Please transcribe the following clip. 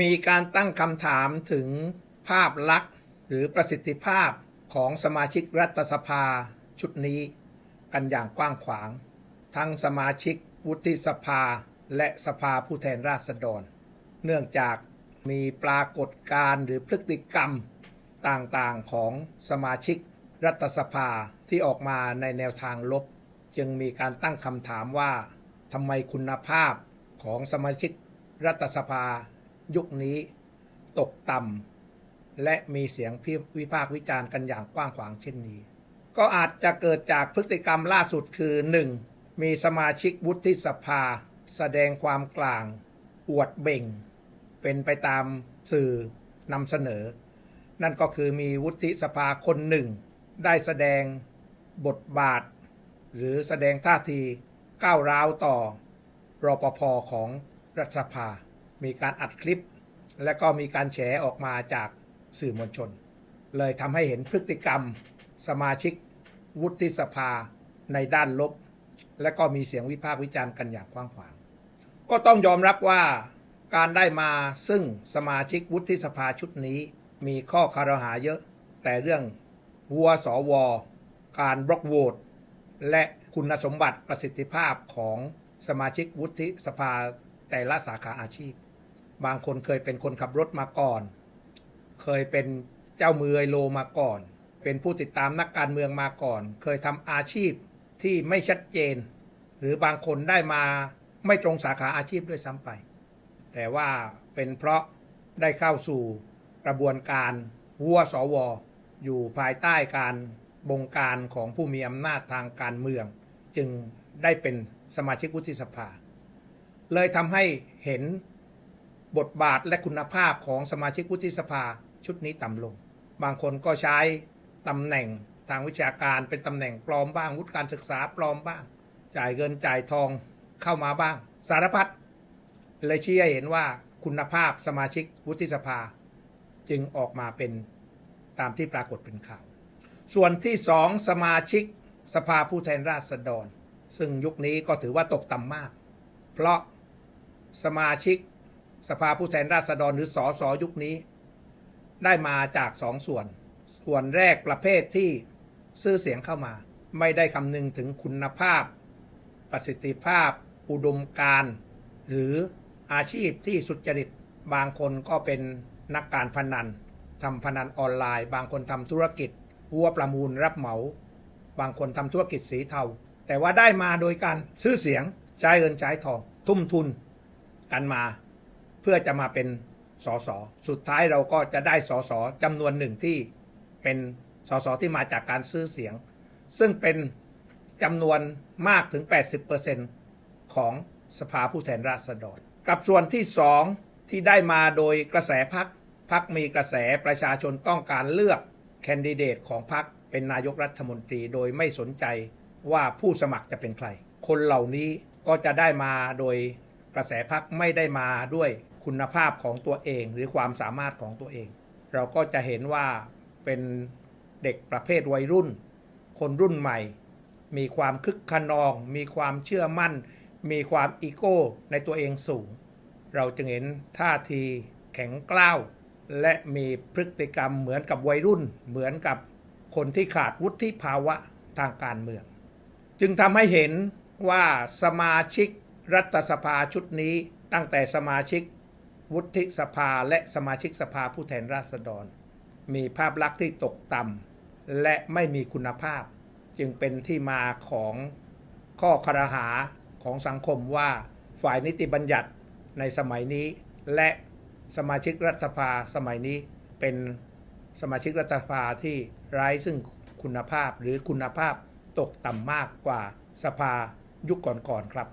มีการตั้งคำถามถึงภาพลักษณ์หรือประสิทธิภาพของสมาชิกรัฐสภาชุดนี้ กันอย่างกว้างขวาง ทั้งสมาชิกวุฒิสภาและสภาผู้แทนราษฎร เนื่องจากมีปรากฏการณ์หรือพฤติกรรมต่างๆของสมาชิกรัฐสภาที่ออกมาในแนวทางลบ จึงมีการตั้งคำถามว่าทำไมคุณภาพของสมาชิกรัฐสภา ยุคนี้ตกต่ำและมีเสียงวิพากษ์วิจารณ์กันอย่างกว้างขวางเช่นนี้ ก็อาจจะเกิดจากพฤติกรรมล่าสุดคือ 1. มีสมาชิกวุฒิสภา แสดงความกลาง อวดเบ่ง เป็นไปตามสื่อนำเสนอ นั่นก็คือมีวุฒิสภาคนหนึ่ง ได้แสดงบทบาท หรือแสดงท่าทีก้าวร้าวต่อรปภของรัฐสภา มีการอัดคลิป และก็มีการแฉออกมาจากสื่อมวลชน เลยทำให้เห็นพฤติกรรม สมาชิก วุฒิสภาในด้านลบ และก็มีเสียงวิพากษ์วิจารณ์กันอย่างกว้างขวาง ก็ต้องยอมรับว่าการได้มาซึ่งสมาชิกวุฒิสภาชุดนี้ มีข้อคารหาเยอะ แต่เรื่องวัวสวการบล็อกโหวตและคุณสมบัติประสิทธิภาพของสมาชิกวุฒิสภาแต่ละสาขาอาชีพ บางคนเคยเป็นคนขับรถมาก่อน เคยเป็นเจ้ามือไอโลมาก่อน เป็นผู้ติดตามนักการเมืองมาก่อน เคยทำอาชีพที่ไม่ชัดเจน หรือบางคนได้มาไม่ตรงสาขาอาชีพด้วยซ้ำไป แต่ว่าเป็นเพราะได้เข้าสู่กระบวนการวัวสวอยู่ภายใต้การบงการของผู้มีอำนาจทางการเมือง จึงได้เป็นสมาชิกวุฒิสภา เลยทำให้เห็น บทบาทและคุณภาพของสมาชิกวุฒิสภาชุดนี้ต่ำลง บางคนก็ใช้ตำแหน่งทางวิชาการเป็นตำแหน่งปลอมบ้างวุฒิการศึกษาปลอมบ้าง จ่ายเงินจ่ายทองเข้ามาบ้าง สารพัดเลยชี้ให้เห็นว่าคุณภาพสมาชิกวุฒิสภา จึงออกมาเป็นตามที่ปรากฏเป็นข่าว ส่วนที่สองสมาชิกสภาผู้แทนราษฎร ซึ่งยุคนี้ก็ถือว่าตกต่ำมาก เพราะสมาชิก สภาผู้แทนราษฎรหรือสอสอยุคนี้ ได้มาจากสองส่วน ส่วนแรกประเภทที่ซื้อเสียงเข้ามา ไม่ได้คำนึงถึงคุณภาพ ประสิทธิภาพ อุดมการ หรืออาชีพที่สุจริต บางคนก็เป็นนักการพนันทำพนันออนไลน์ บางคนทำธุรกิจวัวประมูลรับเหมา บางคนทำธุรกิจสีเทา แต่ว่าได้มาโดยการซื้อเสียงใช้เงินใช้ทอง ทุ่มทุนกันมา พื่อจะมาเป็นสสสุดท้ายเราก็จะได้สสจำนวนหนึ่งที่เป็นสสที่มาจากการซื้อเสียง ซึ่งเป็นจำนวนมากถึง 80%ของสภาผู้แทนราษฎร กับส่วนที่สองที่ได้มาโดยกระแสพักพักมีกระแสประชาชนต้องการเลือกแคนดิเดตของพักเป็นนายกรัฐมนตรีโดยไม่สนใจว่าผู้สมัครจะเป็นใคร คนเหล่านี้ก็จะได้มาโดยกระแสพักไม่ได้มาด้วย คุณภาพของตัวเอง หรือความสามารถของตัวเอง เราก็จะเห็นว่าเป็นเด็กประเภทวัยรุ่น คนรุ่นใหม่ มีความคึกขนอง มีความเชื่อมั่น มีความอีโก้ในตัวเองสูง เราจึงเห็นท่าทีแข็งกล้าว และมีพฤติกรรมเหมือนกับวัยรุ่น เหมือนกับคนที่ขาดวุฒิภาวะทางการเมือง จึงทำให้เห็นว่าสมาชิกรัฐสภาชุดนี้ตั้งแต่สมาชิก วุฒิสภาและสมาชิกสภาผู้แทนราษฎร มีภาพลักษณ์ที่ตกต่ำและไม่มีคุณภาพ จึงเป็นที่มาของข้อครหาของสังคมว่าฝ่ายนิติบัญญัติในสมัยนี้ และสมาชิกรัฐสภาสมัยนี้เป็นสมาชิกรัฐสภาที่ไร้ซึ่งคุณภาพหรือคุณภาพตกต่ำมากกว่าสภายุคก่อนๆครับ